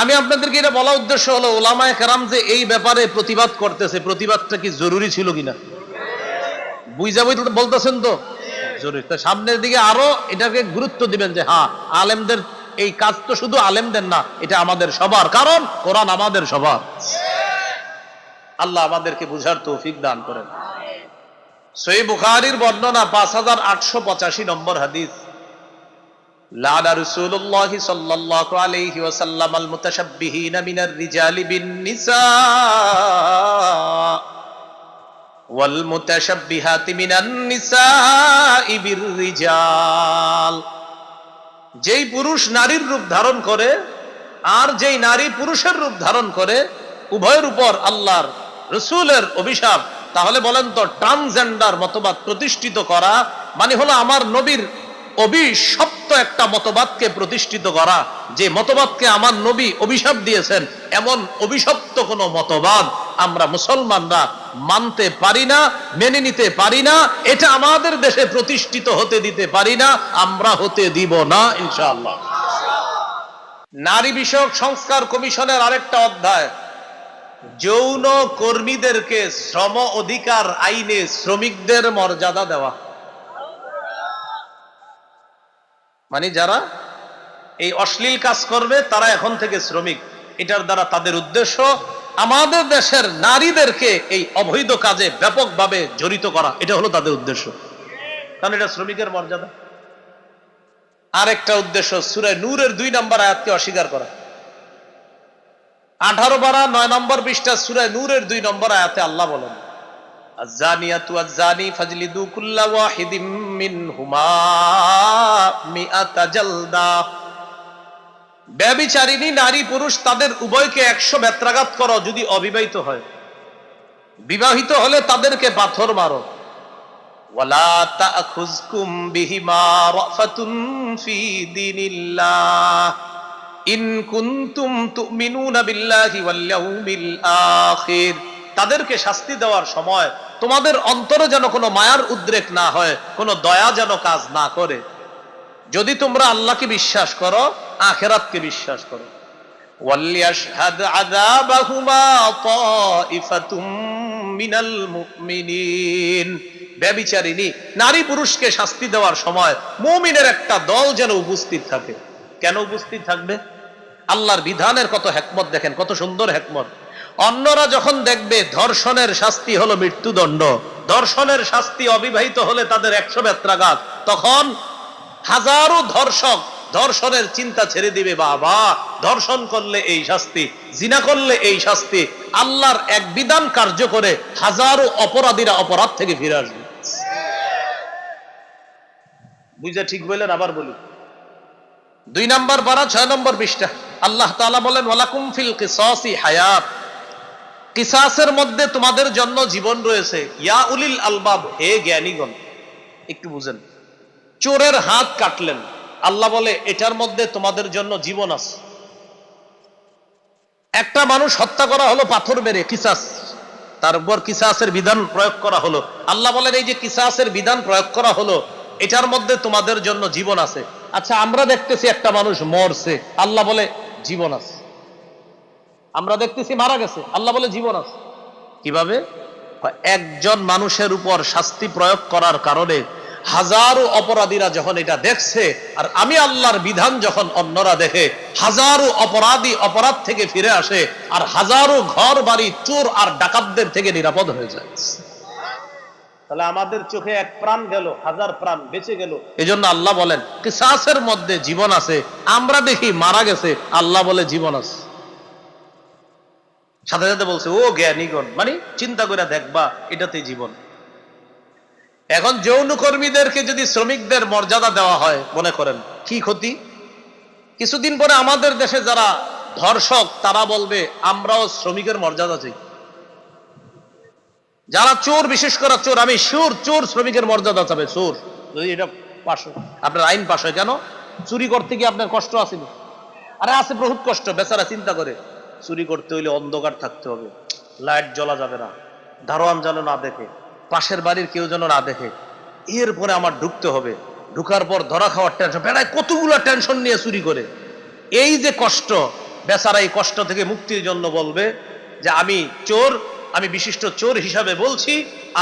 আমি আপনাদেরকে এটা বলা উদ্দেশ্য হলো ওলামায় কেরাম যে এই ব্যাপারে প্রতিবাদ করতেছে, প্রতিবাদটা কি জরুরি ছিল কিনা? বুঝা বুঝ বলতেছেন তো? জরুরি। তো সামনের দিকে আরও এটাকে গুরুত্ব দিবেন যে হ্যাঁ আলেমদের এই কাজ তো শুধু আলেমদের না, এটা আমাদের সবার। কারণ, কোরআন আমাদের সবার। আল্লাহ আমাদেরকে বুঝার তৌফিক দান করেন। সই বুখারির বর্ণনা পাঁচ হাজার আটশো পঁচাশি নম্বর হাদিস। রসুল্লাহ সাল্লাল্লাহু আলাইহি ওয়াসাল্লাম আল মুতাশাব্বিহিনা মিনার রিজালি বিন নিসা ওয়াল মুতাশাব্বিহাতি মিনান রিজাল যেই পুরুষ নারীর রূপ ধারণ করে আর যেই নারী পুরুষের রূপ ধারণ করে, উভয়ের উপর আল্লাহর রসুলের অভিশাপ, তাহলে বলেন তো ট্রান্সজেন্ডার মতবাদ প্রতিষ্ঠিত করা মানে হলো আমার নবীর অভিশপ্ত একটা মতবাদকে প্রতিষ্ঠিত করা, যে মতবাদকে আমার নবী অভিশাপ দিয়েছেন, এমন অভিশপ্ত কোনো মতবাদ আমরা মুসলমানরা মানতে পারি না, মেনে নিতে পারি না, এটা আমাদের দেশে প্রতিষ্ঠিত হতে দিতে পারি না, আমরা হতে দিব না, ইনশাআল্লাহ। নারী বিষয়ক সংস্কার কমিশনের আরেকটা অধ্যায়, যৌন কর্মীদেরকে শ্রম অধিকার আইনে শ্রমিকদের মর্যাদা দেওয়া। মানে যারা এই অশ্লীল কাজ করবে, তারা এখন থেকে শ্রমিক। এটার দ্বারা তাদের উদ্দেশ্য আমাদের দেশের নারীদেরকে এই অবৈধ কাজে ব্যাপকভাবে জড়িত করা। এটা হলো তাদের উদ্দেশ্য। কারণ এটা শ্রমিকের মর্যাদা। আরেকটা উদ্দেশ্য সুরায় নূরের দুই নম্বর আয়াতকে অস্বীকার করা। আঠারো বারা নয় নম্বর পৃষ্ঠা সুরায় নূরের দুই নম্বর আয়াতে আল্লাহ বলেন الزانية والزاني فاجلدوا كل واحد منهما مئة جلدة ব্যবিচারিণী নারী পুরুষ তাদের উভয়কে একশো বেত্রাঘাত করো যদি অবিবাহিত হয় বিবাহিত হলে তাদেরকে পাথর মারো ওয়ালা তাখুজকুম বিহিমা রাফাতুন ফি দীনিল্লাহ ইন কুনতুম তুমিনুনা বিল্লাহি ওয়াল ইয়াউমিল আখির তাদেরকে শাস্তি দেওয়ার সময় তোমাদের অন্তরে যেন কোনো মায়ার উদ্রেক না হয়, কোনো দয়া যেন কাজ না করে। যদি তোমরা আল্লাহকে বিশ্বাস করো, আখেরাতকে বিশ্বাস করো। তাইফাতুম মিনাল নারী পুরুষকে শাস্তি দেওয়ার সময় মুমিনের একটা দল যেন উপস্থিত থাকে। কেন উপস্থিত থাকবে? আল্লাহর বিধানের কত হেকমত দেখেন, কত সুন্দর হেকমত। অন্যরা যখন দেখবে ধর্ষণের শাস্তি হলো মৃত্যুদণ্ড, ধর্ষণের শাস্তি অবিবাহিত হলে তাদের একশো বেত্রাঘাত, তখন হাজারো ধর্ষক ধর্ষণের চিন্তা ছেড়ে দিবে, বাবা, ধর্ষণ করলে এই শাস্তি, জিনা করলে এই শাস্তি, আল্লাহর এক বিধান কার্য করে হাজারো অপরাধীরা অপরাধ থেকে ফিরে আসবে। বুঝা ঠিক বললেন? আবার বলি। দুই নম্বর বারা ছয় নম্বর পৃষ্ঠা। আল্লাহ তাআলা বলেন, ওয়ালাকুম ফিল কিসাসি হায়াত। কিসাসের মধ্যে তোমাদের জন্য জীবন রয়েছে। ইয়া উলিল আলবাব, হে জ্ঞানীগণ, একটু বুঝেন। চোরের হাত কাটলেন। আল্লাহ বলে, এটার মধ্যে তোমাদের জন্য জীবন আছে। একটা মানুষ হত্যা করা হলো, পাথর মেরে, কিসাস। তার উপর কিসাসের বিধান প্রয়োগ করা হলো। আল্লাহ বলেন, এই যে কিসাসের বিধান প্রয়োগ করা হলো, এটার মধ্যে তোমাদের জন্য জীবন আছে। আচ্ছা আমরা দেখতেছি একটা মানুষ মরছে। আল্লাহ বলে, জীবন আছে। আমরা দেখতেছি মারা গেছে। আল্লাহ বলে জীবন আছে। কীভাবে? একজন মানুষের উপর শাস্তি প্রয়োগ করার কারণে হাজারো অপরাধীরা যখন এটা দেখছে আর আমি আল্লাহর বিধান যখন অন্যরা দেখে হাজারো অপরাধী অপরাধ থেকে ফিরে আসে আর হাজারো ঘর বাড়ি চোর আর ডাকাতদের থেকে নিরাপদ হয়ে যায়। তাহলে আমাদের চোখে এক প্রাণ গেল হাজার প্রাণ বেঁচে গেল। এজন্য আল্লাহ বলেন কিসাসের মধ্যে জীবন আছে আমরা দেখি মারা গেছে আল্লাহ বলে জীবন আছে। সাথে সাথে বলছে, ও জ্ঞানীগণ মানে চিন্তা করে দেখবা এটাতে জীবন। এখন যৌন কর্মীদেরকে যদি শ্রমিকদের মর্যাদা দেওয়া হয়, মনে করেন, কি ক্ষতি? কিছুদিন পরে আমাদের দেশে যারা ধর্ষক, তারা বলবে, আমরাও শ্রমিকের মর্যাদা চাই। যারা চোর, বিশেষ করে চোর, আমি সুর চোর শ্রমিকের মর্যাদা চাবে, চোর। যদি এটা পাশ আপনার আইন পাশ হয় কেন? চুরি করতে গিয়ে আপনার কষ্ট আছে না? আরে আছে বহুত কষ্ট, বেচারা চিন্তা করে। চুরি করতে হইলে অন্ধকার থাকতে হবে। লাইট জ্বলা যাবে না, দারোয়ান যেন না দেখে, পাশের বাড়ির কেউ যেন না দেখে। এরপরে আমার ঢুকতে হবে। ঢুকার পর ধরা খাওয়ার টেনশন বেড়ায় কতগুলো টেনশন নিয়ে চুরি করে। এই যে কষ্ট, বেচারা এই কষ্ট থেকে মুক্তির জন্য বলবে যে আমি চোর, আমি বিশিষ্ট চোর হিসাবে বলছি,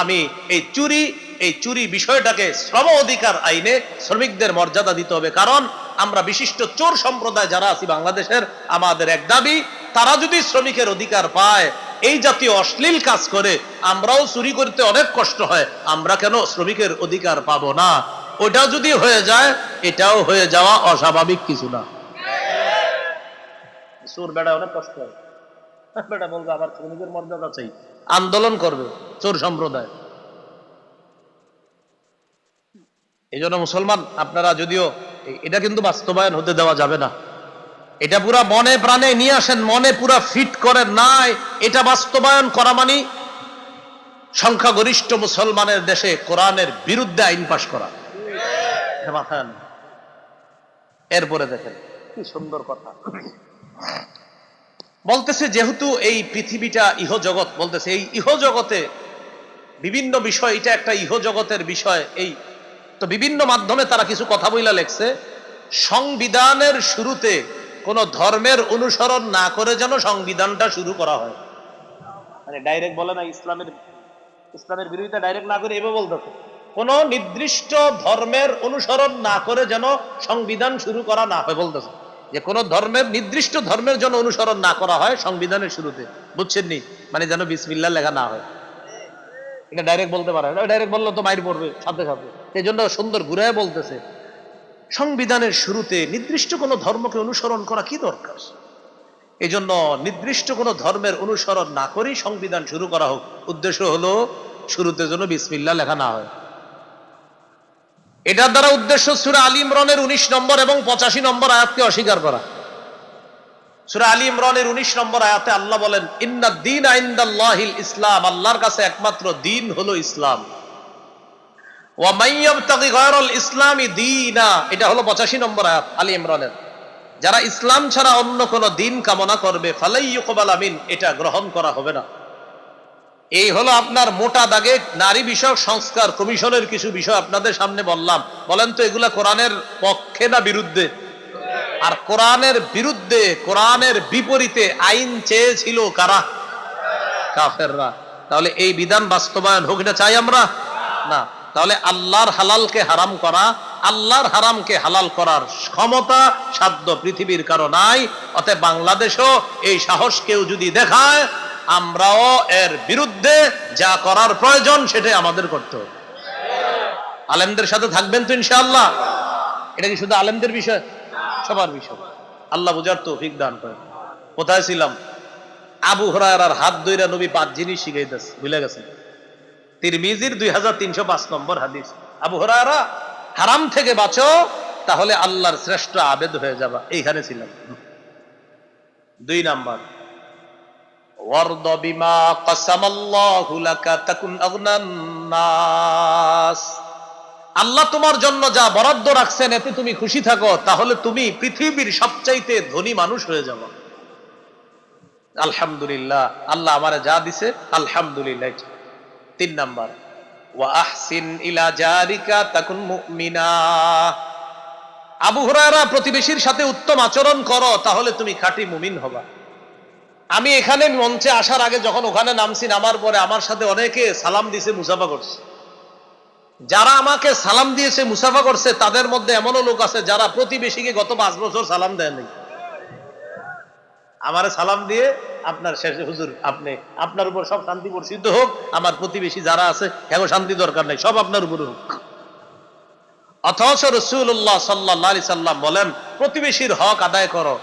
আমি এই চুরি এই চুরি বিষয়টাকে শ্রম অধিকার আইনে শ্রমিকদের মর্যাদা দিতে হবে। কারণ আমরা বিশিষ্ট চোর সম্প্রদায় যারা আছি বাংলাদেশের, আমাদের এক দাবি তারা যদি শ্রমিকের অধিকার পায়, এই জাতীয় অশ্লীল কাজ করে, আমরাও চুরি করতে অনেক কষ্ট হয়, আমরা কেন শ্রমিকের অধিকার পাবো না? ওটা যদি হয়ে যায়, এটাও হয়ে যাওয়া অস্বাভাবিক কিছু না। চোর বেড়া অনেক কষ্ট হয়। বেটা বলবে আবার শ্রমিকের মর্যাদা চাই। আন্দোলন করবে চোর সম্প্রদায়। এই মুসলমান, আপনারা যদিও এটা কিন্তু বাস্তবায়ন হতে দেওয়া যাবে না। এটা পুরা মনে প্রাণে নিয়ে আসেন, মনে পুরা ফিট করেন। নাই, এটা বাস্তবায়ন করা মানে সংখ্যাগরিষ্ঠ মুসলমানের দেশে কোরআনের বিরুদ্ধে আইন পাশ করা। এরপরে দেখেন, কি সুন্দর কথা। বলতেছে যেহেতু এই পৃথিবীটা ইহজগৎ, বলতেছে এই ইহজগতে বিভিন্ন বিষয়, এটা একটা ইহজগতের বিষয়, এই তো বিভিন্ন মাধ্যমে তারা কিছু কথা বইলা লেখছে। সংবিধানের শুরুতে কোন ধর্মের অনুসরণ না করে যেন সংবিধানটা শুরু করা হয়। মানে ডাইরেক্ট বলে না ইসলামের ইসলামের বিরোধিতা ডাইরেক্ট না করে এভাবে বলতেছে কোন নির্দিষ্ট ধর্মের অনুসরণ না করে যেন সংবিধান শুরু করা না হয় বলতেছে। যে কোন ধর্মের নির্দিষ্ট ধর্মের জন্য অনুসরণ না করা হয় সংবিধানের শুরুতে। বুঝছেন নি মানে যেন বিসমিল্লা লেখা না হয়। এটা ডাইরেক্ট বলতে পারে না। ডাইরেক্ট বললে তো মাইর পড়বে সাথে সাথে। এই জন্য সুন্দর ঘুরে বলতেছে। সংবিধানের শুরুতে নির্দিষ্ট কোনো ধর্মকে অনুসরণ করা কি দরকার? এই জন্য নির্দিষ্ট কোনো ধর্মের অনুসরণ না করেই সংবিধান শুরু করা হোক। উদ্দেশ্য হলো, শুরুতে যেন বিসমিল্লা লেখা না হয়। এটার দ্বারা উদ্দেশ্য সুরা আলী ইমরানের উনিশ নম্বর এবং পঁচাশি নম্বর আয়াতকে অস্বীকার করা। সুরা আলী ইমরানের উনিশ নম্বর আয়াতে আল্লাহ বলেন ইন্না দিন আইন্দাল্লাহিল ইসলাম। আল্লাহর কাছে একমাত্র দিন হলো ইসলাম ওয়ামাইয়াবতাগি গায়রাল ইসলামি দীনা এটা হলো 85 নম্বর আয়াত, আলী ইমরানের। যারা ইসলাম ছাড়া অন্য কোন দিন কামনা করবে, ফালাই ইউকবাল আমিন, এটা গ্রহণ করা হবে না। এই হলো আপনার মোটা দাগে নারী বিষয়ক সংস্কার কমিশনের কিছু বিষয় আপনাদের সামনে বললাম। বলেন তো, এগুলা কোরআনের পক্ষে না বিরুদ্ধে? আর কোরআনের বিরুদ্ধে, কোরআনের বিপরীতে আইন চেয়েছিল কারা? কাফেররা। তাহলে এই বিধান বাস্তবায়ন হোক এটা চাই আমরা? না। তাহলে আল্লাহর হালালকে হারাম করা, আল্লাহর হারামকে হালাল করার ক্ষমতা সাধ্য পৃথিবীর কারও নাই। অতএব বাংলাদেশও এই সাহস কেউ যদি দেখায়, আমরাও এর বিরুদ্ধে যা করার প্রয়োজন সেটাই আমাদের করতে হবে। আলেমদের সাথে থাকবেন তো ইনশাআল্লাহ। এটা কি শুধু আলেমদের বিষয়? সবার বিষয়। আল্লাহ বুঝার তৌফিক দান করেন। কোথায় ছিলাম? আবু হরার হাত দইরা নবী পাঁচ জিনিস শিখাইতেছে, ভুলে গেছেন? তিরমিজির দুই হাজার তিনশো পাঁচ নম্বর হাদিস। আবু হরারা হারাম থেকে বাঁচো, তাহলে আল্লাহর শ্রেষ্ঠ আবেদ হয়ে যাবা। এইখানে ছিলাম। দুই নাম্বার। বিমা তাকুন নাস। আল্লাহ তোমার জন্য যা বরাদ্দ রাখছেন, এতে তুমি খুশি থাকো, তাহলে তুমি পৃথিবীর সবচাইতে ধনী মানুষ হয়ে যাব আলহামদুলিল্লাহ, আল্লাহ আমারে যা দিছে, আলহামদুলিল্লাহ। তিন নাম্বার। ওয়া আহসিন ইলা জারিকা তাকুন মুমিনা। আবু হুরায়রা প্রতিবেশীর সাথে উত্তম আচরণ করো, তাহলে তুমি খাঁটি মুমিন হবা। আমি এখানে মঞ্চে আসার আগে যখন ওখানে নামছি, নামার পরে আমার সাথে অনেকে সালাম দিছে, মুসাফা করছে। যারা আমাকে সালাম দিয়েছে, মুসাফা করছে, তাদের মধ্যে এমনও লোক আছে যারা প্রতিবেশীকে গত পাঁচ বছর সালাম দেয়নি। আমারে সালাম দিয়ে আপনার শেষে হুজুর, আপনি, আপনার উপর সব শান্তি বর্ষিত হোক। আমার প্রতিবেশী যারা আছে, এখন শান্তি দরকার নেই, সব আপনার উপরে হোক। অথচ রসুল্লাহ সাল্লাহ আলি সাল্লাম বলেন, প্রতিবেশীর হক আদায় করো,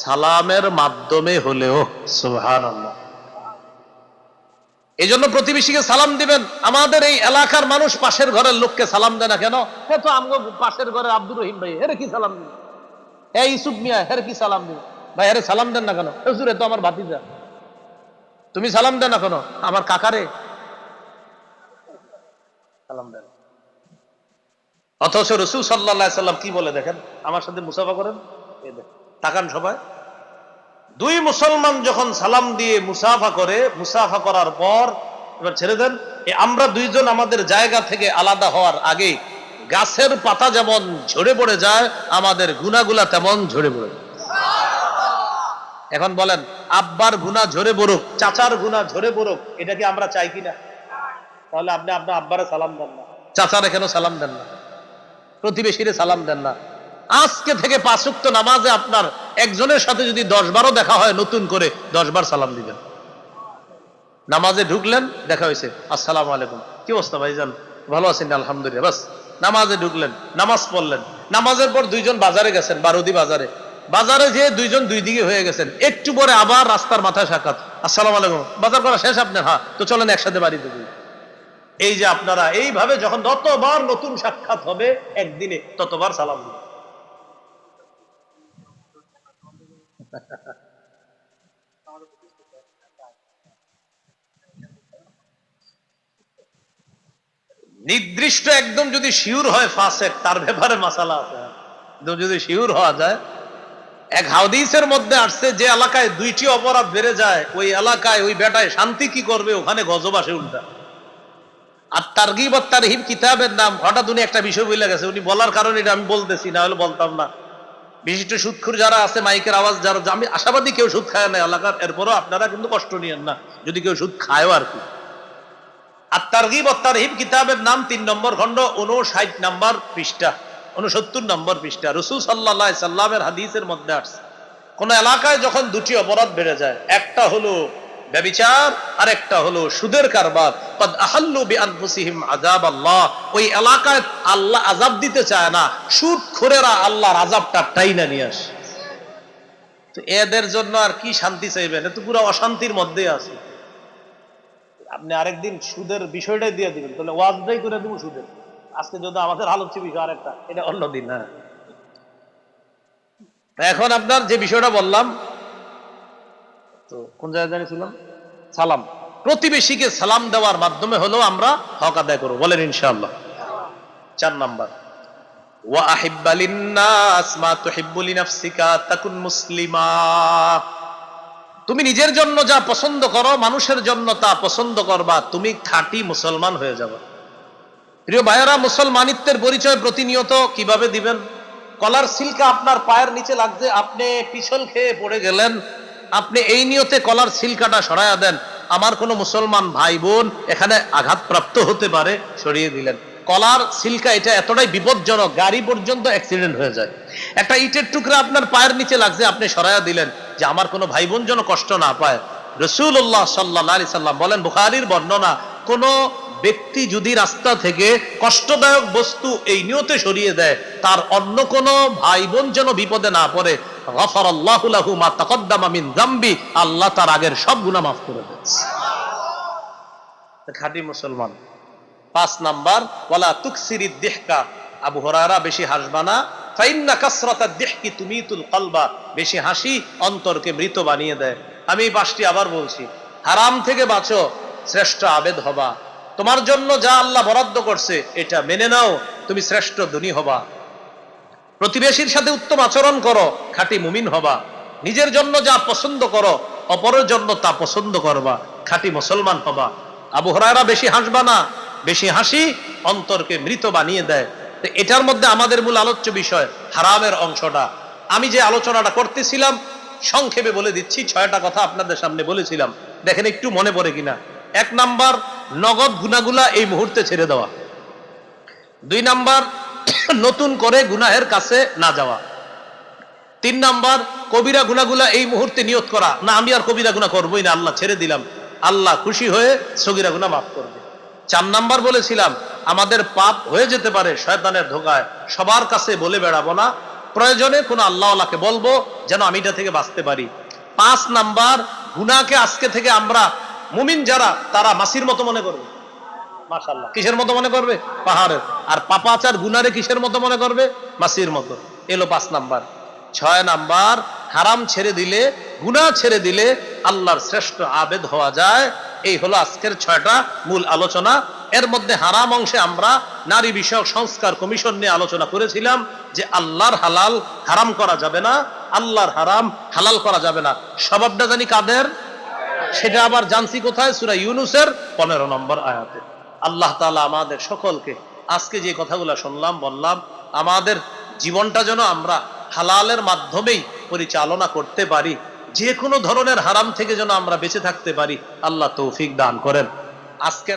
সালামের মাধ্যমে হলেও। সুহান এই জন্য প্রতিবেশীকে সালাম দিবেন। আমাদের এই এলাকার মানুষ পাশের ঘরের লোককে সালাম দেয় না কেন? পাশের ঘরের আব্দুর রহিম ভাই হেরে কি সালাম দিবে? হে ইসুফ মিয়া হেরে কি সালাম দিবে? ভাই, আরে সালাম দেন না কেন? হুজুরে তো আমার ভাতিজা। তুমি সালাম দেন না কেন? আমার কাকারে। সালাম দেন। অথচ রসুল সাল্লাহ সাল্লাম কি বলে দেখেন? আমার সাথে মুসাফা করেন? তাকান সবাই। দুই মুসলমান যখন সালাম দিয়ে মুসাফা করে, মুসাফা করার পর এবার ছেড়ে দেন আমরা দুইজন আমাদের জায়গা থেকে আলাদা হওয়ার আগে গাছের পাতা যেমন ঝরে পড়ে যায়, আমাদের গুনাগুলা তেমন ঝরে পড়ে যায়। এখন বলেন, আব্বার গুণা ঝরে বরুক চাচার গুণা ঝরে বরুক এটা কি আমরা চাই কিনা? তাহলে আপনি আপনার আব্বারে সালাম দেন না। চাচারে কেন সালাম দেন না? প্রতিবেশীরে সালাম দেন না। আজকে থেকে পাঁচুক্ত নামাজে আপনার একজনের সাথে যদি দশ বারও দেখা হয় নতুন করে, দশ বার সালাম দিবেন। নামাজে ঢুকলেন, দেখা হয়েছে। আসসালাম আলাইকুম। কি অবস্থা ভাইজান? ভালো আছেন? আলহামদুলিল্লাহ, বাস। নামাজে ঢুকলেন, নামাজ পড়লেন। নামাজের পর দুইজন বাজারে গেছেন, বারুদি বাজারে। বাজারে যে দুইজন দুই দিকে হয়ে গেছেন, একটু পরে আবার রাস্তার মাথায় সাক্ষাৎ। আসসালামু আলাইকুম। বাজার করা শেষ আপনার? হ্যাঁ তো চলেন একসাথে বাড়িতে যাই এই যে আপনারা, এইভাবে যখন যতবার নতুন সাক্ষাৎ হবে, একদিনে ততবার সালাম নির্দিষ্ট একদম যদি শিওর হয়, ফাসেক, তার ব্যাপারে মাসালা আছে। যদি শিওর হওয়া যায় এক হাউদিসের মধ্যে আসছে যে এলাকায় দুইটি অপরাধ বেড়ে যায়। ওই এলাকায় ওই বেটায় শান্তি কি করবে? ওখানে গজব আসে উল্টা। আর তারগিব আর তারহিব কিতাবের নাম, হঠাৎ উনি একটা বিষয় বলে গেছে। উনি বলার কারণে এটা আমি বলতেছি, না হলে বলতাম না। বিশিষ্ট সুদখুর যারা আছে, মাইকের আওয়াজ যারা, আমি আশাবাদী কেউ সুদ খায় না এলাকার। এরপরও আপনারা কিন্তু কষ্ট নিয়েন না, যদি কেউ সুদ খায়ও আর কি। আর তারগিব আর তারহিব কিতাবের নাম তিন নম্বর খণ্ড উনষাট নম্বর পৃষ্ঠা। উনসত্তর নম্বর পৃষ্ঠা। রসুল সাল্লাহ সাল্লামের হাদিসের মধ্যে আসছে। কোন এলাকায় যখন দুটি অপরাধ বেড়ে যায়, একটা হলো ব্যবিচার আর একটা হলো সুদের কারবার। কদ আল্লাহ ওই এলাকায় আল্লাহ আযাব দিতে চায় না সুদ খোরেরা আল্লাহর আযাবটা টাইনা নিয়ে আসে। তো এদের জন্য আর কি শান্তি চাইবেন? এ তো পুরো অশান্তির মধ্যে আছে। আপনি আরেকদিন সুদের বিষয়টাই দিয়ে দিবেন, তাহলে ওয়াজটাই করে দেবো সুদের। আজকে যদি আমাদের আলোচ্য বিষয় আরেকটা এটা অন্য দিন হ্যাঁ। এখন আপনার যে বিষয়টা বললাম তো কোন জায়গায় জানিয়েছিলাম? সালাম। প্রতিবেশীকে সালাম দেওয়ার মাধ্যমে হলেও আমরা হক আদায় করব। বলেন ইনশাআল্লাহ। চার নাম্বার। ওয়া আহিব্বা মা তুহিব্বু লিনাফসিকা তাকুন মুসলিমা। তুমি নিজের জন্য যা পছন্দ করো মানুষের জন্য তা পছন্দ করবা তুমি খাঁটি মুসলমান হয়ে যাবে। প্রিয় ভাইয়েরা, মুসলমানিত্বের পরিচয় প্রতিনিয়ত কীভাবে দিবেন? কলার সিল্কা আপনার পায়ের নিচে লাগছে, আপনি পিছল খেয়ে পড়ে গেলেন। আপনি এই নিয়তে কলার সিল্কাটা সরাইয়া দেন। আমার কোনো মুসলমান ভাই বোন এখানে আঘাতপ্রাপ্ত হতে পারে, সরিয়ে দিলেন। কলার সিল্কা এটা এতটাই বিপজ্জনক, গাড়ি পর্যন্ত অ্যাক্সিডেন্ট হয়ে যায়। একটা ইটের টুকরা আপনার পায়ের নিচে লাগছে, আপনি সরাইয়া দিলেন যে আমার কোনো ভাই বোন যেন কষ্ট না পায়। রসুল্লাহ সাল্লাহ সাল্লাম বলেন, বুখারির বর্ণনা, কোন ব্যক্তি যদি রাস্তা থেকে কষ্টদায়ক বস্তু এই নিয়তে সরিয়ে দেয়, তার অন্য কোনো ভাই বোন যেন বিপদে না পড়ে। গফর মা তাকদ্দামা মিন জাম্বি আল্লাহ তার আগের সব মাফ করে খাঁটি মুসলমান। পাঁচ নাম্বার, ওয়ালা তুকসিরি দেহকা। আবু হরারা বেশি হাসবা না। ফাইন্না কাসরাতা দেহকি তুমিতুল কলবা। বেশি হাসি অন্তরকে মৃত বানিয়ে দেয়। আমি এই পাঁচটি আবার বলছি, হারাম থেকে বাঁচো, শ্রেষ্ঠ আবেদ হবা। তোমার জন্য যা আল্লাহ বরাদ্দ করছে, এটা মেনে নাও, তুমি শ্রেষ্ঠ ধনী হবা। প্রতিবেশীর সাথে উত্তম আচরণ করো, খাঁটি মুমিন হবা। নিজের জন্য যা পছন্দ করো, অপরের জন্য তা পছন্দ করবা। খাঁটি মুসলমান হবা। আবু হরারা বেশি হাসবা না, বেশি হাসি অন্তরকে মৃত বানিয়ে দেয়। তো এটার মধ্যে আমাদের মূল আলোচ্য বিষয় হারামের অংশটা। আমি যে আলোচনাটা করতেছিলাম, সংক্ষেপে বলে দিচ্ছি, ছয়টা কথা আপনাদের সামনে বলেছিলাম। দেখেন একটু মনে পড়ে কিনা। এক নাম্বার নগদ গুনাগুলা এই মুহূর্তে ছেড়ে দেওয়া। দুই নাম্বার, নতুন করে গুনাহের কাছে না যাওয়া। তিন নাম্বার, কবিরা গুনাগুলা এই মুহূর্তে নিয়ত করা। না, আমি আর কবিরা গুনা করবোই না, আল্লাহ ছেড়ে দিলাম। আল্লাহ খুশি হয়ে সগিরা গুনা মাফ করবে। চার নাম্বার বলেছিলাম, আমাদের পাপ হয়ে যেতে পারে শয়তানের ধোকায়। সবার কাছে বলে বেড়াবো না। প্রয়োজনে কোনো আল্লাহ আল্লাহকে বলব যেন আমি এটা থেকে বাঁচতে পারি। পাঁচ নাম্বার গুনাকে আজকে থেকে আমরা মুমিন যারা, তারা মাসির মতো মনে করবে। মাশাল্লাহ কিসের মতো মনে করবে? পাহাড়ের। আর পাপাচার, গুনারে কিসের মতো মনে করবে? মাসির মতো। এলো পাঁচ নাম্বার। ছয় নাম্বার, হারাম ছেড়ে দিলে, গুনাহ ছেড়ে দিলে আল্লাহর শ্রেষ্ঠ আবেদ হওয়া যায়। এই হলো আজকের ছয়টা মূল আলোচনা। এর মধ্যে হারাম অংশে আমরা নারী বিষয়ক সংস্কার কমিশন নিয়ে আলোচনা করেছিলাম যে আল্লাহর হালাল হারাম করা যাবে না, আল্লাহর হারাম হালাল করা যাবে না। স্বভাবটা জানি কাদের? সেটা আবার জানছি কোথায়? সুরা ইউনুসের পনেরো নম্বর আয়াতে। আল্লাহ তালা আমাদের সকলকে আজকে যে কথাগুলো শুনলাম, বললাম, আমাদের জীবনটা যেন আমরা হালালের মাধ্যমেই পরিচালনা করতে পারি যে কোনো ধরনের হারাম থেকে যেন আমরা বেঁচে থাকতে পারি, আল্লাহ তৌফিক দান করেন। আজকে